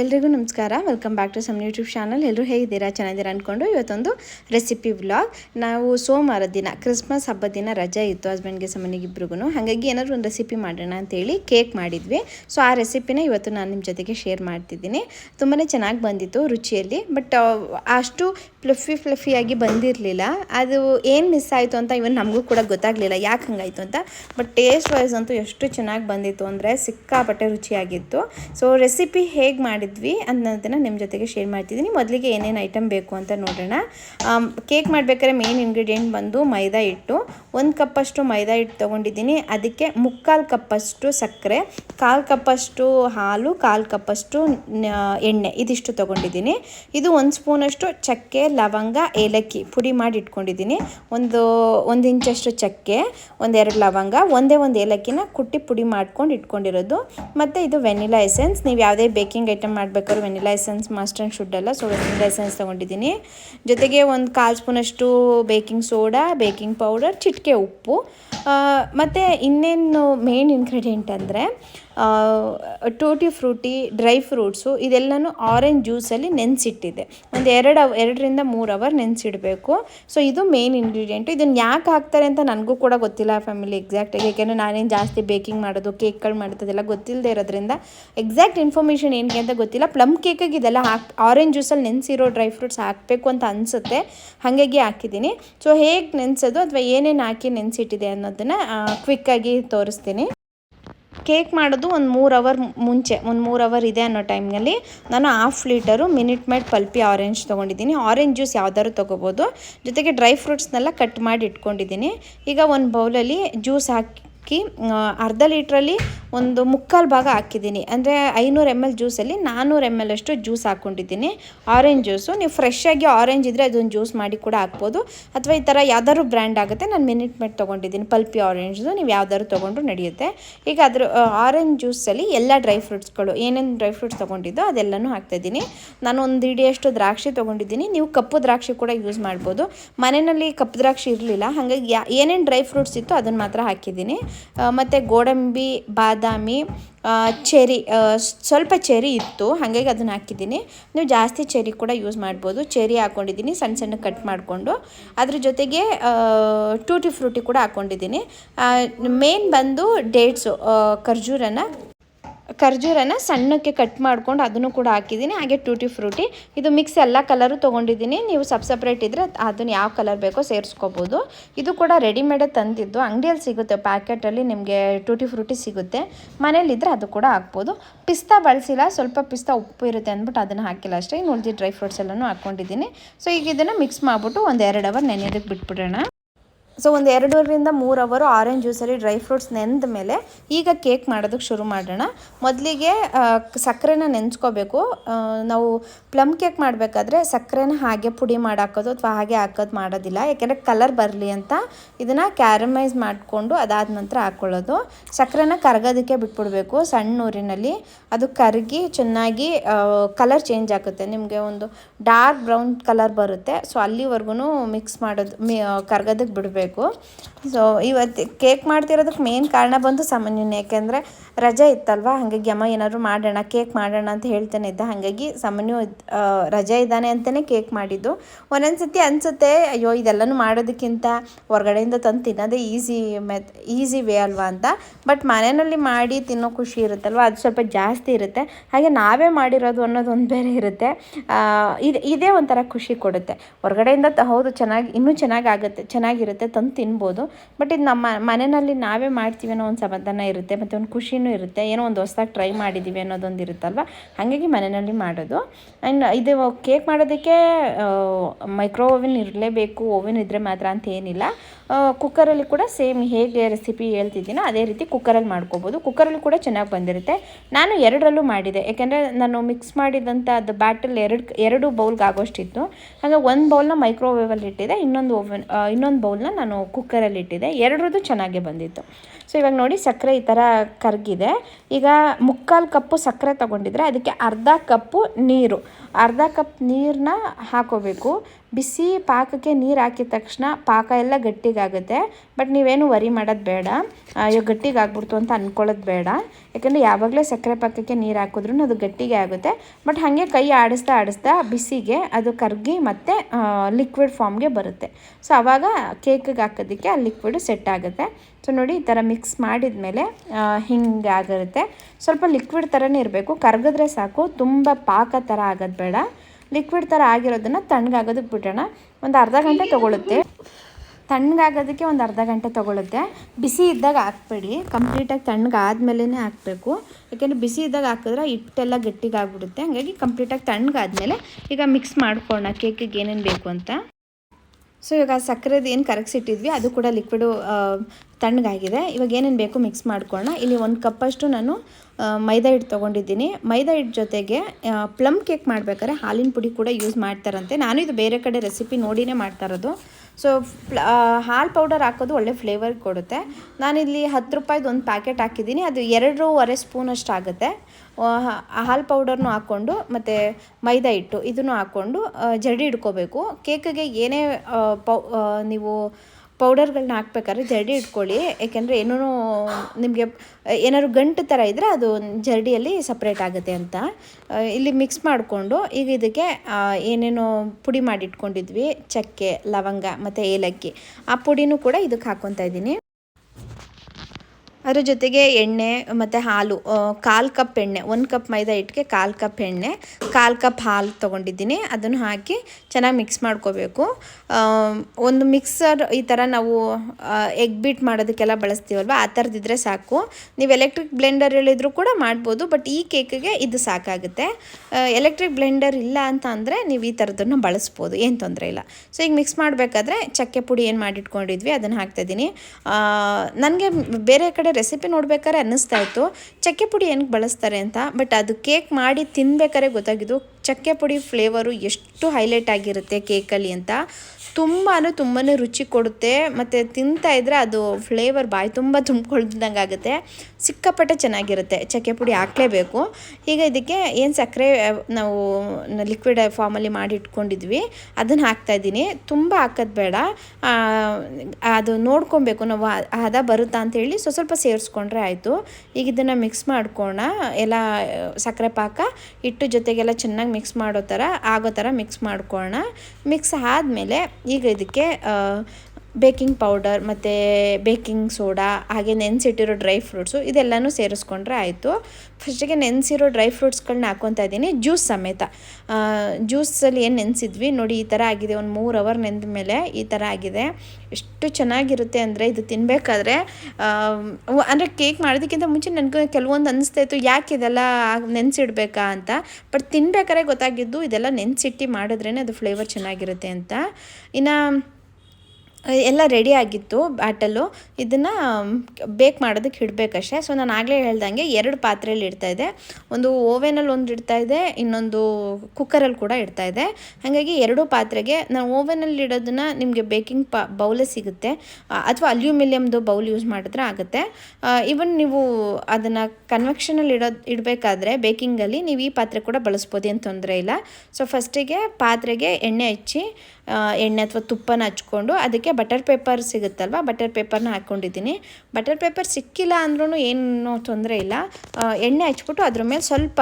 ಎಲ್ರಿಗೂ ನಮಸ್ಕಾರ. Welcome back to some YouTube channel ಎಲ್ಲರೂ ಹೇಗಿದ್ದೀರಾ? ಚೆನ್ನಾಗಿದ್ದೀರಾ ಅಂದ್ಕೊಂಡು ಇವತ್ತೊಂದು ರೆಸಿಪಿ ವ್ಲಾಗ್ ನಾವು ಸೋಮವಾರದ ದಿನ ಕ್ರಿಸ್ಮಸ್ ಹಬ್ಬದ ದಿನ ರಜೆ ಇತ್ತು ಹಸ್ಬೆಂಡ್ಗೆ ಸಮನಿಗಿಬ್ರಿಗೂ ಹಾಗಾಗಿ ಏನಾದರೂ ಒಂದು ರೆಸಿಪಿ ಮಾಡೋಣ ಅಂತೇಳಿ ಕೇಕ್ ಮಾಡಿದ್ವಿ. ಸೊ ಆ ರೆಸಿಪಿನ ಇವತ್ತು ನಾನು ನಿಮ್ಮ ಜೊತೆಗೆ ಶೇರ್ ಮಾಡ್ತಿದ್ದೀನಿ. ತುಂಬಾ ಚೆನ್ನಾಗಿ ಬಂದಿತ್ತು ರುಚಿಯಲ್ಲಿ. ಬಟ್ ಅಷ್ಟು ಫ್ಲಫಿ ಫ್ಲಫಿಯಾಗಿ ಬಂದಿರಲಿಲ್ಲ. ಅದು ಏನು ಮಿಸ್ ಆಯಿತು ಅಂತ ಇವನ್ ನಮಗೂ ಕೂಡ ಗೊತ್ತಾಗಲಿಲ್ಲ. ಯಾಕೆ ಹಂಗಾಯಿತು ಅಂತ? ಬಟ್ ಟೇಸ್ಟ್ ವೈಸ್ ಅಂತೂ ಎಷ್ಟು ಚೆನ್ನಾಗಿ ಬಂದಿತ್ತು ಅಂದರೆ ಸಿಕ್ಕಾಪಟ್ಟೆ ರುಚಿಯಾಗಿತ್ತು. ಸೊ ರೆಸಿಪಿ ಹೇಗೆ ಮಾಡಿದ್ವಿ ಅನ್ನೋದನ್ನು ನಿಮ್ಮ ಜೊತೆಗೆ ಶೇರ್ ಮಾಡ್ತಿದ್ದೀನಿ. ಮೊದಲಿಗೆ ಏನೇನು ಐಟಮ್ ಬೇಕು ಅಂತ ನೋಡೋಣ. ಕೇಕ್ ಮಾಡಬೇಕಾದ್ರೆ ಮೇನ್ ಇಂಗ್ರೀಡಿಯೆಂಟ್ ಬಂದು ಮೈದಾ ಹಿಟ್ಟು. ಒಂದು ಕಪ್ಪಷ್ಟು ಮೈದಾ ಹಿಟ್ಟು ತೊಗೊಂಡಿದ್ದೀನಿ. ಅದಕ್ಕೆ ಮುಕ್ಕಾಲು ಕಪ್ಪಷ್ಟು ಸಕ್ಕರೆ, ಕಾಲು ಕಪ್ಪಷ್ಟು ಹಾಲು, ಕಾಲು ಕಪ್ಪಷ್ಟು ಎಣ್ಣೆ ಇದಿಷ್ಟು ತೊಗೊಂಡಿದ್ದೀನಿ. ಇದು ಒಂದು ಸ್ಪೂನಷ್ಟು ಚಕ್ಕೆ ಲವಂಗ, ಏಲಕ್ಕಿ ಪುಡಿ ಮಾಡಿ ಇಟ್ಕೊಂಡಿದ್ದೀನಿ ಒಂದು ಒಂದು ಇಂಚಷ್ಟು ಚಕ್ಕೆ, ಒಂದೆರಡು ಲವಂಗ, ಒಂದೇ ಒಂದು ಏಲಕ್ಕಿನ ಕುಟ್ಟಿ ಪುಡಿ ಮಾಡ್ಕೊಂಡು ಇಟ್ಕೊಂಡಿರೋದು. ಮತ್ತು ಇದು ವೆನಿಲಾ ಎಸೆನ್ಸ್. ನೀವು ಯಾವುದೇ baking item ಮಾಡಬೇಕಾದ್ರೂ vanilla essence must and should ಅಲ್ಲ, ಸೊ ವೆನಿಲಾ ಎಸೆನ್ಸ್ ತೊಗೊಂಡಿದ್ದೀನಿ. ಜೊತೆಗೆ ಒಂದು ಕಾಲು ಸ್ಪೂನಷ್ಟು ಬೇಕಿಂಗ್ ಸೋಡಾ, ಬೇಕಿಂಗ್ ಪೌಡರ್, ಚಿಟಿಕೆ ಉಪ್ಪು. ಮತ್ತು ಇನ್ನೇನು ಮೇನ್ ಇನ್ಗ್ರೀಡಿಯೆಂಟ್ ಅಂದರೆ ಟೂಟಿ ಫ್ರೂಟಿ, ಡ್ರೈ ಫ್ರೂಟ್ಸು, ಇದೆಲ್ಲನೂ ಆರೆಂಜ್ ಜ್ಯೂಸಲ್ಲಿ ನೆನೆಸಿಟ್ಟಿದೆ. ಒಂದು ಎರಡು ಅವ್ ಎರಡರಿಂದ ಮೂರು ಅವರ್ ನೆನೆಸಿಡಬೇಕು. ಸೊ ಇದು ಮೇನ್ ಇಂಗ್ರೀಡಿಯೆಂಟು ಇದನ್ನು ಯಾಕೆ ಹಾಕ್ತಾರೆ ಅಂತ ನನಗೂ ಕೂಡ ಗೊತ್ತಿಲ್ಲ ಫ್ಯಾಮಿಲಿ ಎಕ್ಸಾಕ್ಟಾಗಿ ಯಾಕೆಂದರೆ ನಾನೇನು ಜಾಸ್ತಿ ಬೇಕಿಂಗ್ ಮಾಡೋದು ಕೇಕ್ಗಳು ಮಾಡೋದೆಲ್ಲ ಗೊತ್ತಿಲ್ಲದೆ ಇರೋದ್ರಿಂದ ಎಕ್ಸಾಕ್ಟ್ ಇನ್ಫಾರ್ಮೇಷನ್ ಏನಿಗೆ ಅಂತ ಗೊತ್ತಿಲ್ಲ. ಪ್ಲಮ್ ಕೇಕಾಗಿ ಇದೆಲ್ಲ ಹಾಕಿ ಆರೆಂಜ್ ಜ್ಯೂಸಲ್ಲಿ ನೆನೆಸಿರೋ ಡ್ರೈ ಫ್ರೂಟ್ಸ್ ಹಾಕಬೇಕು ಅಂತ ಅನಿಸುತ್ತೆ. ಹಾಗಾಗಿ ಹಾಕಿದ್ದೀನಿ. ಸೊ ಹೇಗೆ ನೆನೆಸೋದು ಅಥವಾ ಏನೇನು ಹಾಕಿ ನೆನೆಸಿಟ್ಟಿದೆ ಅನ್ನೋದನ್ನು ಕ್ವಿಕ್ಕಾಗಿ ತೋರಿಸ್ತೀನಿ. ಕೇಕ್ ಮಾಡೋದು ಒಂದು ಮೂರು ಅವರ್ ಮುಂಚೆ, ಒಂದು ಮೂರು ಅವರ್ ಇದೆ ಅನ್ನೋ ಟೈಮ್ನಲ್ಲಿ ನಾನು half litre minute maid pulpy orange ತೊಗೊಂಡಿದ್ದೀನಿ. ಆರೆಂಜ್ ಜ್ಯೂಸ್ ಯಾವ್ದಾದ್ರು ತೊಗೋಬೋದು. ಜೊತೆಗೆ ಡ್ರೈ ಫ್ರೂಟ್ಸ್ನೆಲ್ಲ ಕಟ್ ಮಾಡಿ ಇಟ್ಕೊಂಡಿದ್ದೀನಿ. ಈಗ ಒಂದು ಬೌಲಲ್ಲಿ ಜ್ಯೂಸ್ ಹಾಕಿ ಆ, ಅರ್ಧ ಲೀಟ್ರಲ್ಲಿ ಒಂದು ಮುಕ್ಕಾಲು ಭಾಗ ಹಾಕಿದ್ದೀನಿ. ಅಂದರೆ ಐನೂರು ಎಂ ಎಲ್ ಜ್ಯೂಸಲ್ಲಿ ನಾನ್ನೂರು ಎಂ ಎಲ್ ಅಷ್ಟು ಜ್ಯೂಸ್ ಹಾಕ್ಕೊಂಡಿದ್ದೀನಿ. ಆರೆಂಜ್ ಜ್ಯೂಸು ನೀವು ಫ್ರೆಶ್ ಆಗಿ ಆರೆಂಜ್ ಇದ್ದರೆ ಅದೊಂದು ಜ್ಯೂಸ್ ಮಾಡಿ ಕೂಡ ಹಾಕ್ಬೋದು. ಅಥವಾ ಈ ಥರ ಯಾವ್ದಾದ್ರು ಬ್ರ್ಯಾಂಡ್ ಆಗುತ್ತೆ ನಾನು ಮಿನಿಟ್ ಮೇಟ್ ತೊಗೊಂಡಿದ್ದೀನಿ. ಪಲ್ಪಿ ಆರೆಂಜ್ದು ನೀವು ಯಾವ್ದಾದ್ರು ತೊಗೊಂಡ್ರು ನಡೆಯುತ್ತೆ. ಈಗ ಅದ್ರ ಆರೆಂಜ್ ಜ್ಯೂಸಲ್ಲಿ ಎಲ್ಲ ಡ್ರೈ ಫ್ರೂಟ್ಸ್ಗಳು ಏನೇನು ಡ್ರೈ ಫ್ರೂಟ್ಸ್ ತೊಗೊಂಡಿದ್ದೋ ಅದೆಲ್ಲನೂ ಹಾಕ್ತಾಯಿದ್ದೀನಿ. ನಾನು ಒಂದು ಇಡಿಯಷ್ಟು ದ್ರಾಕ್ಷಿ ತೊಗೊಂಡಿದ್ದೀನಿ. ನೀವು ಕಪ್ಪು ದ್ರಾಕ್ಷಿ ಕೂಡ ಯೂಸ್ ಮಾಡ್ಬೋದು. ಮನೆಯಲ್ಲಿ ಕಪ್ಪು ದ್ರಾಕ್ಷಿ ಇರಲಿಲ್ಲ. ಹಾಗಾಗಿ ಯಾ ಏನೇನು ಡ್ರೈ ಫ್ರೂಟ್ಸ್ ಇತ್ತು ಅದನ್ನು ಮಾತ್ರ ಹಾಕಿದ್ದೀನಿ. ಮತ್ತು ಗೋಡಂಬಿ, ಬಾದಾಮಿ ಚೆರಿ ಸ್ವಲ್ಪ ಚೆರಿ ಇತ್ತು, ಹಾಗಾಗಿ ಅದನ್ನು ಹಾಕಿದ್ದೀನಿ. ನೀವು ಜಾಸ್ತಿ ಚೆರಿ ಕೂಡ ಯೂಸ್ ಮಾಡ್ಬೋದು. ಚೆರಿ ಹಾಕ್ಕೊಂಡಿದ್ದೀನಿ ಸಣ್ಣ ಸಣ್ಣ ಕಟ್ ಮಾಡಿಕೊಂಡು. ಅದ್ರ ಜೊತೆಗೆ ಟೂಟಿ ಫ್ರೂಟಿ ಕೂಡ ಹಾಕ್ಕೊಂಡಿದ್ದೀನಿ ಮೇನ್ ಬಂದು ಡೇಟ್ಸು ಖರ್ಜೂರನ. ಖರ್ಜೂರನ ಸಣ್ಣಕ್ಕೆ ಕಟ್ ಮಾಡ್ಕೊಂಡು ಅದನ್ನು ಕೂಡ ಹಾಕಿದ್ದೀನಿ. ಹಾಗೆ ಟೂಟಿ ಫ್ರೂಟಿ ಇದು ಮಿಕ್ಸ್ ಎಲ್ಲ ಕಲರು ತೊಗೊಂಡಿದ್ದೀನಿ. ನೀವು ಸಪ್ ಸಪ್ರೇಟ್ ಇದ್ದರೆ ಅದನ್ನು ಯಾವ ಕಲರ್ ಬೇಕೋ ಸೇರಿಸ್ಕೋಬೋದು. ಇದು ಕೂಡ ರೆಡಿಮೇಡೇ ತಂದಿದ್ದು. ಅಂಗಡಿಯಲ್ಲಿ ಸಿಗುತ್ತೆ ಪ್ಯಾಕೆಟಲ್ಲಿ ನಿಮಗೆ ಟೂಟಿ ಫ್ರೂಟಿ ಸಿಗುತ್ತೆ. ಮನೇಲಿದ್ದರೆ ಅದು ಕೂಡ ಹಾಕ್ಬೋದು. ಪಿಸ್ತಾ ಬಳಸಿಲ್ಲ, ಸ್ವಲ್ಪ ಪಿಸ್ತಾ ಉಪ್ಪು ಇರುತ್ತೆ ಅಂದ್ಬಿಟ್ಟು ಅದನ್ನು ಹಾಕಿಲ್ಲ ಅಷ್ಟೇ. ಇನ್ನು ಉಳಿದಿ ಡ್ರೈ ಫ್ರೂಟ್ಸ್ ಎಲ್ಲನೂ ಹಾಕ್ಕೊಂಡಿದ್ದೀನಿ ಸೊ ಈಗ ಇದನ್ನು ಮಿಕ್ಸ್ ಮಾಡಿಬಿಟ್ಟು ಒಂದು ಎರಡು ಅವರ್ ನೆನೆಯೋದಕ್ಕೆ ಬಿಟ್ಬಿಡೋಣ. ಸೊ ಒಂದು ಎರಡೂವರೆಯಿಂದ ಮೂರು ಅವರು ಆರೆಂಜ್ ಜ್ಯೂಸಲ್ಲಿ ಡ್ರೈ ಫ್ರೂಟ್ಸ್ ನೆಂದ ಮೇಲೆ ಈಗ ಕೇಕ್ ಮಾಡೋದಕ್ಕೆ ಶುರು ಮಾಡೋಣ. ಮೊದಲಿಗೆ ಸಕ್ಕರೆನ ನೆನೆಸ್ಕೋಬೇಕು. ನಾವು ಪ್ಲಮ್ ಕೇಕ್ ಮಾಡಬೇಕಾದ್ರೆ ಸಕ್ಕರೆನ ಹಾಗೆ ಪುಡಿ ಮಾಡಿ ಹಾಕೋದು ಅಥವಾ ಹಾಗೆ ಹಾಕೋದು ಮಾಡೋದಿಲ್ಲ. ಯಾಕೆಂದರೆ ಕಲರ್ ಬರಲಿ ಅಂತ ಇದನ್ನು ಕ್ಯಾರಮೈಸ್ ಮಾಡಿಕೊಂಡು ಅದಾದ ನಂತರ ಹಾಕ್ಕೊಳ್ಳೋದು ಸಕ್ಕರೆನ ಕರಗೋದಕ್ಕೆ ಬಿಟ್ಬಿಡ್ಬೇಕು ಸಣ್ಣ ಊರಿನಲ್ಲಿ. ಅದು ಕರಗಿ ಚೆನ್ನಾಗಿ ಕಲರ್ ಚೇಂಜ್ ಆಗುತ್ತೆ. ನಿಮಗೆ ಒಂದು ಡಾರ್ಕ್ ಬ್ರೌನ್ ಕಲರ್ ಬರುತ್ತೆ. ಸೊ ಅಲ್ಲಿವರೆಗೂ ಮಿಕ್ಸ್ ಮಾಡೋದು, ಮಿ ಕರ್ಗೋದಕ್ಕೆ ಬಿಡಬೇಕು. ಸೊ ಇವತ್ತು ಕೇಕ್ ಮಾಡ್ತಿರೋದಕ್ಕೆ ಮೇನ್ ಕಾರಣ ಬಂದು ಸಾಮಾನ್ಯನೇ ಯಾಕೆಂದರೆ ರಜೆ ಇತ್ತಲ್ವಾ? ಹಾಗಾಗಿ ಅಮ್ಮ ಏನಾದ್ರು ಮಾಡೋಣ, ಕೇಕ್ ಮಾಡೋಣ ಅಂತ ಹೇಳ್ತಾನೆ ಇದ್ದ. ಹಾಗಾಗಿ ಸಾಮಾನ್ಯ ರಜೆ ಇದ್ದಾನೆ ಅಂತಲೇ ಕೇಕ್ ಮಾಡಿದ್ದು. ಒಂದೊಂದು ಸತಿ ಅನಿಸುತ್ತೆ, ಅಯ್ಯೋ, ಇದೆಲ್ಲನೂ ಮಾಡೋದಕ್ಕಿಂತ ಹೊರಗಡೆಯಿಂದ ತಂದು ತಿನ್ನೋದೇ ಈಸಿ ಮೆತ್, ಈಸಿ ವೇ ಅಲ್ವಾ? ಅಂತ. ಬಟ್ ಮನೆಯಲ್ಲಿ ಮಾಡಿ ತಿನ್ನೋ ಖುಷಿ ಇರುತ್ತಲ್ವ? ಅದು ಸ್ವಲ್ಪ ಜಾಸ್ತಿ ಇರುತ್ತೆ. ಹಾಗೆ ನಾವೇ ಮಾಡಿರೋದು ಅನ್ನೋದು ಒಂದು ಬೇರೆ ಇರುತ್ತೆ. ಇದು, ಇದೇ ಒಂಥರ ಖುಷಿ ಕೊಡುತ್ತೆ. ಹೊರಗಡೆಯಿಂದ ತ, ಹೌದು, ಚೆನ್ನಾಗಿ, ಇನ್ನೂ ಚೆನ್ನಾಗಿ ಆಗುತ್ತೆ ಚೆನ್ನಾಗಿರುತ್ತೆ ತಂದು ತಿನ್ಬೋದು. ಬಟ್ ಇದು ನಮ್ಮ ಮನೆಯಲ್ಲಿ ನಾವೇ ಮಾಡ್ತೀವಿ ಅನ್ನೋ ಒಂದು ಸಮಾಧಾನ ಇರುತ್ತೆ. ಮತ್ತು ಒಂದು ಖುಷಿನೂ ಇರುತ್ತೆ. ಏನೋ ಒಂದು ಹೊಸ್ದಾಗಿ ಟ್ರೈ ಮಾಡಿದ್ದೀವಿ ಅನ್ನೋದೊಂದು ಇರುತ್ತಲ್ವ? ಹಾಗಾಗಿ ಮನೆಯಲ್ಲಿ ಮಾಡೋದು. ಆ್ಯಂಡ್ ಇದು ಕೇಕ್ ಮಾಡೋದಕ್ಕೆ ಮೈಕ್ರೋ ಓವೆನ್ ಇರಲೇಬೇಕು ಓವೆನ್ ಇದ್ದರೆ ಮಾತ್ರ ಅಂತ ಏನಿಲ್ಲ. ಕುಕ್ಕರಲ್ಲಿ ಕೂಡ ಸೇಮ್ ಹೇಗೆ ರೆಸಿಪಿ ಹೇಳ್ತಿದ್ದೀನೋ ಅದೇ ರೀತಿ ಕುಕ್ಕರಲ್ಲಿ ಮಾಡ್ಕೋಬೋದು. ಕುಕ್ಕರಲ್ಲಿ ಕೂಡ ಚೆನ್ನಾಗಿ ಬಂದಿರುತ್ತೆ. ನಾನು ಎರಡರಲ್ಲೂ ಮಾಡಿದೆ. ಯಾಕೆಂದರೆ ನಾನು ಮಿಕ್ಸ್ ಮಾಡಿದಂಥ ಅದು ಬ್ಯಾಟಲ್ ಎರಡು ಎರಡು ಬೌಲ್ಗೆ ಆಗೋಷ್ಟಿತ್ತು. ಹಾಗೆ ಒಂದು ಬೌಲ್ನ ಮೈಕ್ರೋವೇವಲ್ಲಿ ಇಟ್ಟಿದೆ, ಇನ್ನೊಂದು ಓವನ್ ಇನ್ನೊಂದು ಬೌಲ್ನ ನಾನು ಕುಕ್ಕರಲ್ಲಿ ಇಟ್ಟಿದೆ. ಎರಡರದ್ದು ಚೆನ್ನಾಗೇ ಬಂದಿತ್ತು. ಸೊ ಇವಾಗ ನೋಡಿ ಸಕ್ಕರೆ ಈ ಥರ ಕರಗಿದೆ. ಈಗ ಮುಕ್ಕಾಲು ಕಪ್ಪು ಸಕ್ಕರೆ ತಗೊಂಡಿದ್ರೆ ಅದಕ್ಕೆ ಅರ್ಧ ಕಪ್ಪು ನೀರು. ಅರ್ಧ ಕಪ್ ನೀರನ್ನ ಹಾಕೋಬೇಕು. ಬಿಸಿ ಪಾಕಕ್ಕೆ ನೀರು ಹಾಕಿದ ತಕ್ಷಣ ಪಾಕ ಎಲ್ಲ ಗಟ್ಟಿಗಾಗುತ್ತೆ. ಬಟ್ ನೀವೇನು ವರಿ ಮಾಡೋದು ಬೇಡ. ಅಯ್ಯೋ ಗಟ್ಟಿಗೆ ಆಗ್ಬಿಡ್ತು ಅಂತ ಅಂದ್ಕೊಳ್ಳೋದು ಬೇಡ. ಯಾಕಂದರೆ ಯಾವಾಗಲೇ ಸಕ್ಕರೆ ಪಾಕಕ್ಕೆ ನೀರು ಹಾಕಿದ್ರೂ ಅದು ಗಟ್ಟಿಗೆ ಆಗುತ್ತೆ. ಬಟ್ ಹಾಗೆ ಕೈ ಆಡಿಸ್ತಾ ಆಡಿಸ್ತಾ ಬಿಸಿಗೆ ಅದು ಕರಗಿ ಮತ್ತು ಲಿಕ್ವಿಡ್ ಫಾರ್ಮ್ಗೆ ಬರುತ್ತೆ. ಸೊ ಆವಾಗ ಕೇಕಿಗೆ ಹಾಕೋದಕ್ಕೆ ಆ ಲಿಕ್ವಿಡ್ ಸೆಟ್ ಆಗುತ್ತೆ. ಸೊ ನೋಡಿ ಈ ಥರ ಮಿಕ್ಸ್ ಮಾಡಿದ ಮೇಲೆ ಹಿಂಗೆ ಆಗಿರುತ್ತೆ ಸ್ವಲ್ಪ ಲಿಕ್ವಿಡ್ ಥರನೇ ಇರಬೇಕು. ಕರಗಿದ್ರೆ ಸಾಕು. ತುಂಬ ಪಾಕ ಥರ ಆಗೋದು ಬೇಡ. ಲಿಕ್ವಿಡ್ ಥರ ಆಗಿರೋದನ್ನು ತಣ್ಣಗಾಗೋದಕ್ಕೆ ಬಿಡೋಣ. ಒಂದು ಅರ್ಧ ಗಂಟೆ ತೊಗೊಳುತ್ತೆ. ತಣ್ಣಗಾಗೋದಕ್ಕೆ ಒಂದು ಅರ್ಧ ಗಂಟೆ ತೊಗೊಳುತ್ತೆ. ಬಿಸಿ ಇದ್ದಾಗ ಹಾಕ್ಬೇಡಿ. ಕಂಪ್ಲೀಟಾಗಿ ತಣ್ಣಗಾದ್ಮೇಲೆ ಹಾಕಬೇಕು. ಯಾಕೆಂದರೆ ಬಿಸಿ ಇದ್ದಾಗ ಹಾಕಿದ್ರೆ ಹಿಟ್ಟೆಲ್ಲ ಗಟ್ಟಿಗಾಗ್ಬಿಡುತ್ತೆ. ಹಾಗಾಗಿ ಕಂಪ್ಲೀಟಾಗಿ ತಣ್ಣಗಾದ್ಮೇಲೆ ಈಗ ಮಿಕ್ಸ್ ಮಾಡ್ಕೊಳ್ಳೋಣ. ಕೇಕಿಗೆ ಏನೇನು ಬೇಕು ಅಂತ. ಸೊ ಇವಾಗ ಸಕ್ಕರೆದು ಏನು ಕರಗಿಸಿಟ್ಟಿದ್ವಿ ಅದು ಕೂಡ ಲಿಕ್ವಿಡು ತಣ್ಣಗಾಗಿದೆ. ಇವಾಗ ಏನೇನು ಬೇಕು ಮಿಕ್ಸ್ ಮಾಡ್ಕೊಳ್ಳೋಣ. ಇಲ್ಲಿ ಒಂದು ಕಪ್ಪಷ್ಟು ನಾನು ಮೈದಾ ಹಿಟ್ಟು ತೊಗೊಂಡಿದ್ದೀನಿ. ಮೈದಾ ಹಿಟ್ಟು ಜೊತೆಗೆ ಪ್ಲಮ್ ಕೇಕ್ ಮಾಡ್ಬೇಕಾದ್ರೆ ಹಾಲಿನ ಪುಡಿ ಕೂಡ ಯೂಸ್ ಮಾಡ್ತಾರಂತೆ. ನಾನು ಇದು ಬೇರೆ ಕಡೆ ರೆಸಿಪಿ ನೋಡಿನೇ ಮಾಡ್ತಾ ಇರೋದು. ಸೊ ಹಾಲು ಪೌಡರ್ ಹಾಕೋದು ಒಳ್ಳೆ ಫ್ಲೇವರ್ ಕೊಡುತ್ತೆ. ನಾನಿಲ್ಲಿ ಹತ್ತು ರೂಪಾಯ್ದು ಒಂದು ಪ್ಯಾಕೆಟ್ ಹಾಕಿದ್ದೀನಿ. ಅದು ಎರಡೂವರೆ ಸ್ಪೂನಷ್ಟು ಆಗುತ್ತೆ. ಹಾಲು ಪೌಡರ್ನು ಹಾಕ್ಕೊಂಡು ಮತ್ತು ಮೈದಾ ಹಿಟ್ಟು ಇದನ್ನು ಹಾಕ್ಕೊಂಡು ಜಡಿ ಹಿಡ್ಕೋಬೇಕು. ಕೇಕಿಗೆ ಏನೇ ಪೌ ನೀವು ಪೌಡರ್ಗಳನ್ನ ಹಾಕ್ಬೇಕಾದ್ರೆ ಜರಡಿ ಇಟ್ಕೊಳ್ಳಿ. ಯಾಕೆಂದರೆ ಏನೂ ನಿಮಗೆ ಏನಾದ್ರು ಗಂಟು ಥರ ಇದ್ದರೆ ಅದು ಜರಡಿಯಲ್ಲಿ ಸಪ್ರೇಟ್ ಆಗುತ್ತೆ ಅಂತ. ಇಲ್ಲಿ ಮಿಕ್ಸ್ ಮಾಡಿಕೊಂಡು ಈಗ ಇದಕ್ಕೆ ಏನೇನೋ ಪುಡಿ ಮಾಡಿ ಇಟ್ಕೊಂಡಿದ್ವಿ ಚಕ್ಕೆ, ಲವಂಗ ಮತ್ತು ಏಲಕ್ಕಿ. ಆ ಪುಡಿನೂ ಕೂಡ ಇದಕ್ಕೆ ಹಾಕ್ಕೊತಾ ಇದ್ದೀನಿ. ಅದ್ರ ಜೊತೆಗೆ ಎಣ್ಣೆ, ಮತ್ತು ಹಾಲು ಕಾಲು ಕಪ್ ಎಣ್ಣೆ, ಒಂದು ಕಪ್ ಮೈದಾ ಹಿಟ್ಟಿಗೆ ಕಾಲು ಕಪ್ ಎಣ್ಣೆ, ಕಾಲು ಕಪ್ ಹಾಲು ತೊಗೊಂಡಿದ್ದೀನಿ. ಅದನ್ನು ಹಾಕಿ ಚೆನ್ನಾಗಿ ಮಿಕ್ಸ್ ಮಾಡ್ಕೋಬೇಕು. ಒಂದು ಮಿಕ್ಸರ್ ಈ ಥರ ನಾವು ಎಗ್ ಬೀಟ್ ಮಾಡೋದಕ್ಕೆಲ್ಲ ಬಳಸ್ತೀವಲ್ವ? ಆ ಥರದಿದ್ರೆ ಸಾಕು. ನೀವು ಎಲೆಕ್ಟ್ರಿಕ್ ಬ್ಲೆಂಡರ್ ಹೇಳಿದರೂ ಕೂಡ ಮಾಡ್ಬೋದು ಬಟ್ ಈ ಕೇಕಿಗೆ ಇದು ಸಾಕಾಗುತ್ತೆ. ಎಲೆಕ್ಟ್ರಿಕ್ ಬ್ಲೆಂಡರ್ ಇಲ್ಲ ಅಂತ ಅಂದರೆ ನೀವು ಈ ಥರದನ್ನು ಬಳಸ್ಬೋದು, ಏನು ತೊಂದರೆ ಇಲ್ಲ. ಸೊ ಈಗ ಮಿಕ್ಸ್ ಮಾಡಬೇಕಾದ್ರೆ ಚಕ್ಕೆ ಪುಡಿ ಏನು ಮಾಡಿಟ್ಕೊಂಡಿದ್ವಿ, ಅದನ್ನು ಹಾಕ್ತಾಯಿದ್ದೀನಿ ನನಗೆ ಬೇರೆ ಕಡೆ ರೆಸಿಪಿ ನೋಡ್ಬೇಕಾದ್ರೆ ಅನ್ನಿಸ್ತಾ ಇತ್ತು. ಚಕ್ಕೆ ಪುಡಿ ಏನಕ್ಕೆ ಬಳಸ್ತಾರೆ ಅಂತ ಬಟ್ ಅದು ಕೇಕ್ ಮಾಡಿ ತಿನ್ಬೇಕಾದ್ರೆ ಗೊತ್ತಾಗಿದ್ದು, ಚಕ್ಕೆ ಪುಡಿ ಫ್ಲೇವರು ಎಷ್ಟು ಹೈಲೈಟ್ ಆಗಿರುತ್ತೆ ಕೇಕಲ್ಲಿ ಅಂತ. ತುಂಬಾ ತುಂಬಾ ರುಚಿ ಕೊಡುತ್ತೆ, ಮತ್ತು ತಿಂತಾ ಇದ್ದರೆ ಅದು ಫ್ಲೇವರ್ ಬಾಯಿ ತುಂಬ ತುಂಬ್ಕೊಳ್ದಂಗೆ ಆಗುತ್ತೆ ಸಿಕ್ಕಾಪಟ್ಟೆ ಚೆನ್ನಾಗಿರುತ್ತೆ, ಚಕ್ಕೆ ಪುಡಿ ಹಾಕಲೇಬೇಕು. ಈಗ ಇದಕ್ಕೆ ಏನು ಸಕ್ಕರೆ ನಾವು ಲಿಕ್ವಿಡ್ ಫಾರ್ಮಲ್ಲಿ ಮಾಡಿ ಇಟ್ಕೊಂಡಿದ್ವಿ ಅದನ್ನು ಹಾಕ್ತಾಯಿದ್ದೀನಿ ತುಂಬ ಹಾಕೋದು ಬೇಡ. ಅದು ನೋಡ್ಕೊಬೇಕು, ನಾವು ಹದ ಬರುತ್ತಾ ಅಂತೇಳಿ ಸೊ ಸ್ವಲ್ಪ ಸೇರಿಸ್ಕೊಂಡ್ರೆ ಆಯಿತು. ಈಗ ಇದನ್ನು ಮಿಕ್ಸ್ ಮಾಡ್ಕೋಣ ಎಲ್ಲ, ಸಕ್ಕರೆ ಪಾಕ ಹಿಟ್ಟು ಜೊತೆಗೆಲ್ಲ ಚೆನ್ನಾಗಿ ಮಿಕ್ಸ್ ಮಾಡೋ ಥರ, ಆಗೋ ಥರ ಮಿಕ್ಸ್ ಮಾಡ್ಕೊಳ್ಳೋಣ ಮಿಕ್ಸ್ ಆದಮೇಲೆ ಈಗ ಇದಕ್ಕೆ ಬೇಕಿಂಗ್ ಪೌಡರ್ ಮತ್ತು ಬೇಕಿಂಗ್ ಸೋಡಾ, ಹಾಗೆ ನೆನೆಸಿಟ್ಟಿರೋ ಡ್ರೈ ಫ್ರೂಟ್ಸು ಇದೆಲ್ಲನೂ ಸೇರಿಸ್ಕೊಂಡ್ರೆ ಆಯಿತು. ಫಸ್ಟಿಗೆ ನೆನೆಸಿರೋ ಡ್ರೈ ಫ್ರೂಟ್ಸ್ಗಳನ್ನ ಹಾಕ್ಕೊತಾ ಇದ್ದೀನಿ. ಜ್ಯೂಸ್ ಸಮೇತ. ಜ್ಯೂಸಲ್ಲಿ ಏನು ನೆನೆಸಿದ್ವಿ? ನೋಡಿ, ಈ ಥರ ಆಗಿದೆ. ಒಂದು ಮೂರು ಅವರ್ ನೆಂದ ಮೇಲೆ ಈ ಥರ ಆಗಿದೆ. ಎಷ್ಟು ಚೆನ್ನಾಗಿರುತ್ತೆ ಅಂದರೆ ಇದು ತಿನ್ನಬೇಕಾದ್ರೆ ಅಂದರೆ ಕೇಕ್ ಮಾಡೋದಕ್ಕಿಂತ ಮುಂಚೆ ನನಗೆ ಕೆಲವೊಂದು ಅನ್ನಿಸ್ತಾ ಇತ್ತು, ಯಾಕೆ ಇದೆಲ್ಲ ನೆನೆಸಿಡ್ಬೇಕಾ ಅಂತ. ಬಟ್ ತಿನ್ಬೇಕಾದ್ರೆ ಗೊತ್ತಾಗಿದ್ದು ಇದೆಲ್ಲ ನೆನೆಸಿಟ್ಟು ಮಾಡಿದ್ರೇ ಅದು ಫ್ಲೇವರ್ ಚೆನ್ನಾಗಿರುತ್ತೆ ಅಂತ. ಇನ್ನು ಎಲ್ಲ ರೆಡಿ ಆಗಿತ್ತು ಬ್ಯಾಟಲು ಇದನ್ನು ಬೇಕ್ ಮಾಡೋದಕ್ಕೆ ಇಡಬೇಕಷ್ಟೇ. ಸೊ ನಾನು ಆಗಲೇ ಹೇಳ್ದಂಗೆ ಎರಡು ಪಾತ್ರೆಯಲ್ಲಿ ಇಡ್ತಾ ಇದೆ ಒಂದು ಓವೆನಲ್ಲಿ ಒಂದು ಇಡ್ತಾ ಇದೆ ಇನ್ನೊಂದು ಕುಕ್ಕರಲ್ಲಿ ಕೂಡ ಇಡ್ತಾ ಇದೆ ಹಾಗಾಗಿ ಎರಡು ಪಾತ್ರೆಗೆ ನಾನು ಓವೆನಲ್ಲಿ ಇಡೋದನ್ನು ನಿಮಗೆ ಬೇಕಿಂಗ್ ಪ ಬೌಲೇ ಸಿಗುತ್ತೆ. ಅಥವಾ ಅಲ್ಯೂಮಿನಿಯಮ್ದು ಬೌಲ್ ಯೂಸ್ ಮಾಡಿದ್ರೆ ಆಗುತ್ತೆ. ಇವನ್ ನೀವು ಅದನ್ನು ಕನ್ವೆಕ್ಷನಲ್ಲಿ ಇಡೋದು ಇಡಬೇಕಾದ್ರೆ ಬೇಕಿಂಗಲ್ಲಿ ನೀವು ಈ ಪಾತ್ರೆ ಕೂಡ ಬಳಸ್ಬೋದು ಏನು ತೊಂದರೆ ಇಲ್ಲ. ಸೊ ಫಸ್ಟಿಗೆ ಪಾತ್ರೆಗೆ ಎಣ್ಣೆ ಹಚ್ಚಿ ಎಣ್ಣೆ ಅಥವಾ ತುಪ್ಪನ ಹಚ್ಕೊಂಡು ಅದಕ್ಕೆ ಬಟರ್ ಪೇಪರ್ ಸಿಗುತ್ತಲ್ವ? ಬಟರ್ ಪೇಪರ್ನ ಹಾಕ್ಕೊಂಡಿದ್ದೀನಿ. ಬಟರ್ ಪೇಪರ್ ಸಿಕ್ಕಿಲ್ಲ ಅಂದ್ರೂ ಏನು ತೊಂದರೆ ಇಲ್ಲ. ಎಣ್ಣೆ ಹಚ್ಬಿಟ್ಟು ಅದ್ರ ಮೇಲೆ ಸ್ವಲ್ಪ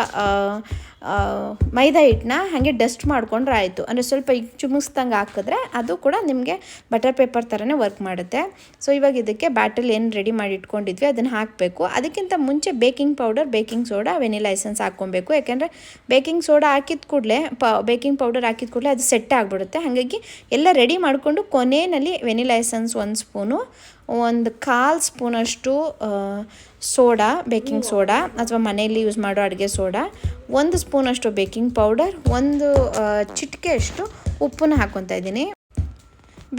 ಮೈದಾ ಹಿಟ್ಟನ್ನ ಹಾಗೆ ಡಸ್ಟ್ ಮಾಡ್ಕೊಂಡ್ರೆ ಆಯಿತು. ಅಂದರೆ ಸ್ವಲ್ಪ ಈಗ ಚುಮಿಸ್ದಂಗೆ ಹಾಕಿದ್ರೆ ಅದು ಕೂಡ ನಿಮಗೆ ಬಟರ್ ಪೇಪರ್ ಥರನೇ ವರ್ಕ್ ಮಾಡುತ್ತೆ. ಸೊ ಇವಾಗ ಇದಕ್ಕೆ ಬ್ಯಾಟಲ್ ಏನು ರೆಡಿ ಮಾಡಿ ಇಟ್ಕೊಂಡಿದ್ವಿ, ಅದನ್ನು ಹಾಕಬೇಕು. ಅದಕ್ಕಿಂತ ಮುಂಚೆ baking powder baking soda vanilla essence ಹಾಕ್ಕೊಬೇಕು. ಯಾಕೆಂದರೆ ಬೇಕಿಂಗ್ ಸೋಡಾ ಹಾಕಿದ ಕೂಡಲೇ, ಪ ಬೇಕಿಂಗ್ ಪೌಡರ್ ಹಾಕಿದ ಕೂಡಲೇ ಅದು ಸೆಟ್ ಆಗಿಬಿಡುತ್ತೆ. ಹಾಗಾಗಿ ಎಲ್ಲ ರೆಡಿ ಮಾಡಿಕೊಂಡು ಕೊನೆಯಲ್ಲಿ ವೆನಿಲಾ ಎಸೆನ್ಸ್ ಒಂದು ಸ್ಪೂನು ಒಂದು ಕಾಲು ಸ್ಪೂನಷ್ಟು ಸೋಡಾ ಬೇಕಿಂಗ್ ಸೋಡಾ ಅಥವಾ ಮನೆಯಲ್ಲಿ ಯೂಸ್ ಮಾಡೋ ಅಡುಗೆ ಸೋಡಾ. ಒಂದು ಸ್ಪೂನಷ್ಟು ಬೇಕಿಂಗ್ ಪೌಡರ್ ಒಂದು ಚಿಟಿಕೆಯಷ್ಟು ಉಪ್ಪನ್ನು ಹಾಕ್ಕೊತಾ ಇದ್ದೀನಿ.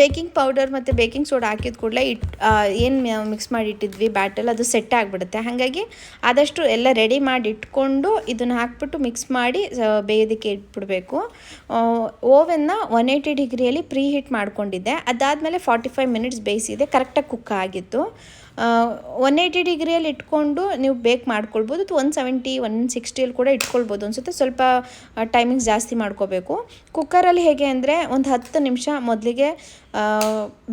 ಬೇಕಿಂಗ್ ಪೌಡರ್ ಮತ್ತು ಬೇಕಿಂಗ್ ಸೋಡಾ ಹಾಕಿದ ಕೂಡಲೇ ಇಟ್ ಏನು ಮಿಕ್ಸ್ ಮಾಡಿ ಇಟ್ಟಿದ್ವಿ ಬ್ಯಾಟಲ್ ಅದು ಸೆಟ್ ಆಗಿಬಿಡುತ್ತೆ. ಹಾಗಾಗಿ ಆದಷ್ಟು ಎಲ್ಲ ರೆಡಿ ಮಾಡಿ ಇಟ್ಕೊಂಡು ಇದನ್ನು ಹಾಕ್ಬಿಟ್ಟು ಮಿಕ್ಸ್ ಮಾಡಿ ಬೇಯೋದಕ್ಕೆ ಇಟ್ಬಿಡಬೇಕು. ಓವೆನ್ನ ಒನ್ ಏಯ್ಟಿ ಡಿಗ್ರಿಯಲ್ಲಿ ಪ್ರೀ ಹೀಟ್ ಮಾಡ್ಕೊಂಡಿದ್ದೆ. ಅದಾದಮೇಲೆ ಫಾರ್ಟಿ ಫೈವ್ ಮಿನಿಟ್ಸ್ ಬೇಯಿಸಿದೆ ಕರೆಕ್ಟಾಗಿ ಕುಕ್ ಆಗಿತ್ತು. ಒನ್ ಏಯ್ಟಿ ಡಿಗ್ರಿಯಲ್ಲಿ ಇಟ್ಕೊಂಡು ನೀವು ಬೇಕ್ ಮಾಡ್ಕೊಳ್ಬೋದು ಅಥವಾ ಒನ್ ಸೆವೆಂಟಿ ಒನ್ ಸಿಕ್ಸ್ಟಿಯಲ್ಲಿ ಕೂಡ ಇಟ್ಕೊಳ್ಬೋದು ಅನಿಸುತ್ತೆ. ಸ್ವಲ್ಪ ಟೈಮಿಂಗ್ಸ್ ಜಾಸ್ತಿ ಮಾಡ್ಕೋಬೇಕು. ಕುಕ್ಕರಲ್ಲಿ ಹೇಗೆ ಅಂದರೆ ಒಂದು ಹತ್ತು ನಿಮಿಷ ಮೊದಲಿಗೆ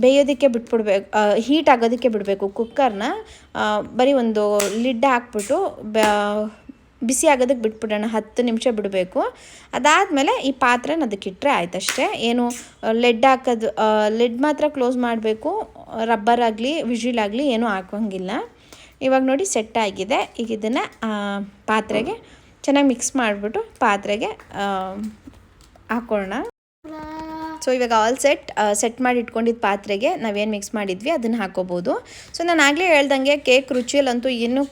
ಬೇಯೋದಕ್ಕೆ ಬಿಟ್ಬಿಡ್ಬೇಕು ಹೀಟ್ ಆಗೋದಕ್ಕೆ ಬಿಡಬೇಕು ಕುಕ್ಕರ್ನ ಬರೀ ಒಂದು ಲಿಡ್ ಹಾಕ್ಬಿಟ್ಟು ಬಿಸಿ ಆಗೋದಕ್ಕೆ ಬಿಟ್ಬಿಡೋಣ, ಹತ್ತು ನಿಮಿಷ ಬಿಡಬೇಕು. ಅದಾದಮೇಲೆ ಈ ಪಾತ್ರೆನ ಅದಕ್ಕೆ ಇಟ್ಟರೆ ಆಯ್ತಷ್ಟೇ. ಏನು ಲೆಡ್ ಹಾಕೋದು ಲೆಡ್ ಮಾತ್ರ ಕ್ಲೋಸ್ ಮಾಡಬೇಕು. ರಬ್ಬರ್ ಆಗಲಿ ವಿಜಿಲ್ ಆಗಲಿ ಏನೂ ಹಾಕೋಂಗಿಲ್ಲ ಇವಾಗ ನೋಡಿ ಸೆಟ್ ಆಗಿದೆ. ಈಗ ಇದನ್ನು ಪಾತ್ರೆಗೆ ಚೆನ್ನಾಗಿ ಮಿಕ್ಸ್ ಮಾಡಿಬಿಟ್ಟು ಪಾತ್ರೆಗೆ ಹಾಕೋಣ ಸೊ ಇವಾಗ ಆಲ್ ಸೆಟ್ ಸೆಟ್ ಮಾಡಿ ಇಟ್ಕೊಂಡಿದ್ದ ಪಾತ್ರೆಗೆ ನಾವೇನು ಮಿಕ್ಸ್ ಮಾಡಿದ್ವಿ, ಅದನ್ನು ಹಾಕೋಬೋದು. ಸೊ ನಾನು ಆಗಲೇ ಹೇಳ್ದಂಗೆ ಕೇಕ್ ರುಚಿಯಲ್ಲಂತೂ ಏನು,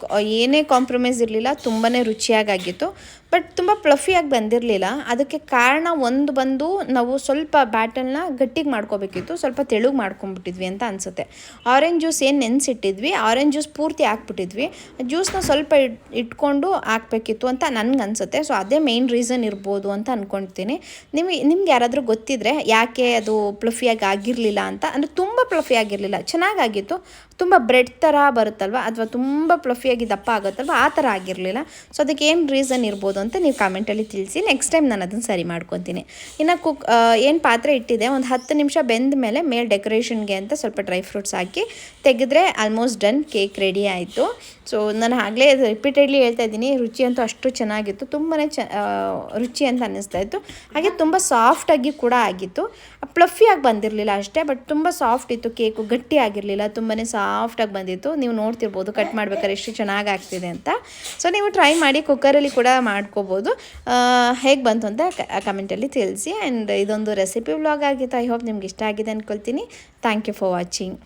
ಏನೇ ಕಾಂಪ್ರಮೈಸ್ ಇರಲಿಲ್ಲ ತುಂಬಾ ರುಚಿಯಾಗಿತ್ತು ಬಟ್ ತುಂಬ ಪ್ಲಫಿಯಾಗಿ ಬಂದಿರಲಿಲ್ಲ. ಅದಕ್ಕೆ ಕಾರಣ ಒಂದು ಬಂದು ನಾವು ಸ್ವಲ್ಪ ಬ್ಯಾಟಲ್ನ ಗಟ್ಟಿಗೆ ಮಾಡ್ಕೋಬೇಕಿತ್ತು. ಸ್ವಲ್ಪ ತೆಳುಗೆ ಮಾಡ್ಕೊಂಬಿಟ್ಟಿದ್ವಿ ಅಂತ ಅನಿಸುತ್ತೆ. ಆರೆಂಜ್ ಜ್ಯೂಸ್ ಏನು ನೆನೆಸಿಟ್ಟಿದ್ವಿ? ಆರೆಂಜ್ ಜ್ಯೂಸ್ ಪೂರ್ತಿ ಹಾಕ್ಬಿಟ್ಟಿದ್ವಿ. ಜ್ಯೂಸ್ನ ಸ್ವಲ್ಪ ಇಟ್ ಇಟ್ಕೊಂಡು ಹಾಕ್ಬೇಕಿತ್ತು ಅಂತ ನನಗೆ ಅನಿಸುತ್ತೆ. ಸೊ ಅದೇ ಮೇಯ್ನ್ ರೀಸನ್ ಇರ್ಬೋದು ಅಂತ ಅಂದ್ಕೊಳ್ತೀನಿ ನಿಮಗೆ, ನಿಮ್ಗೆ ಯಾರಾದರೂ ಗೊತ್ತಿದ್ರೆ ಯಾಕೆ ಅದು ಪ್ಲಫಿಯಾಗಿ ಆಗಿರಲಿಲ್ಲ ಅಂತ? ಅಂದರೆ ತುಂಬ ಪ್ಲಫಿ ಆಗಿರಲಿಲ್ಲ. ಚೆನ್ನಾಗಾಗಿತ್ತು. ತುಂಬ ಬ್ರೆಡ್ ಥರ ಬರುತ್ತಲ್ವ? ಅಥವಾ ತುಂಬ ಪ್ಲಫಿಯಾಗಿ ದಪ್ಪ ಆಗುತ್ತಲ್ವ? ಆ ಥರ ಆಗಿರಲಿಲ್ಲ. ಸೊ ಅದಕ್ಕೆ ಏನು ರೀಸನ್ ಇರ್ಬೋದು ಅಂತ ನೀವು ಕಾಮೆಂಟಲ್ಲಿ ತಿಳಿಸಿ ನೆಕ್ಸ್ಟ್ ಟೈಮ್ ನಾನು ಅದನ್ನು ಸರಿ ಮಾಡ್ಕೊತೀನಿ. ಇನ್ನು ಕುಕ್ ಏನು ಪಾತ್ರೆ ಇಟ್ಟಿದೆ, ಒಂದು ಹತ್ತು ನಿಮಿಷ ಬೆಂದ ಮೇಲೆ ಮೇಲೆ ಡೆಕೋರೇಷನ್ಗೆ ಅಂತ ಸ್ವಲ್ಪ ಡ್ರೈ ಫ್ರೂಟ್ಸ್ ಹಾಕಿ ತೆಗೆದ್ರೆ ಆಲ್ಮೋಸ್ಟ್ ಡನ್ ಕೇಕ್ ರೆಡಿ ಆಯಿತು. ಸೊ ನಾನು ಆಗಲೇ ರಿಪೀಟೆಡ್ಲಿ ಹೇಳ್ತಾ ಇದ್ದೀನಿ, ರುಚಿ ಅಂತೂ ಅಷ್ಟು ಚೆನ್ನಾಗಿತ್ತು ತುಂಬಾ ಚ ರುಚಿ ಅಂತ ಅನ್ನಿಸ್ತಾ ಇತ್ತು. ಹಾಗೆ ತುಂಬ ಸಾಫ್ಟಾಗಿ ಕೂಡ ಆಗಿತ್ತು. ಪ್ಲಫಿಯಾಗಿ ಬಂದಿರಲಿಲ್ಲ ಅಷ್ಟೇ ಬಟ್ ತುಂಬ ಸಾಫ್ಟ್ ಇತ್ತು ಕೇಕು ಗಟ್ಟಿ ಆಗಿರಲಿಲ್ಲ ತುಂಬಾ ಸಾಫ್ಟಾಗಿ ಬಂದಿತ್ತು. ನೀವು ನೋಡ್ತಿರ್ಬೋದು ಕಟ್ ಮಾಡ್ಬೇಕಾದ್ರೆ ಎಷ್ಟು ಚೆನ್ನಾಗಿ ಆಗ್ತಿದೆ ಅಂತ. ಸೊ ನೀವು ಟ್ರೈ ಮಾಡಿ ಕುಕ್ಕರಲ್ಲಿ ಕೂಡ ಮಾಡ್ಕೋಬೋದು. ಹೇಗೆ ಬಂತು ಅಂತ ಕಮೆಂಟಲ್ಲಿ ತಿಳಿಸಿ. ಆ್ಯಂಡ್ ಇದೊಂದು ರೆಸಿಪಿ ವ್ಲಾಗ್ ಆಗಿತ್ತು. ಐ ಹೋಪ್ ನಿಮ್ಗೆ ಇಷ್ಟ ಆಗಿದೆ ಅಂದ್ಕೊಳ್ತೀನಿ ಥ್ಯಾಂಕ್ ಯು ಫಾರ್ ವಾಚಿಂಗ್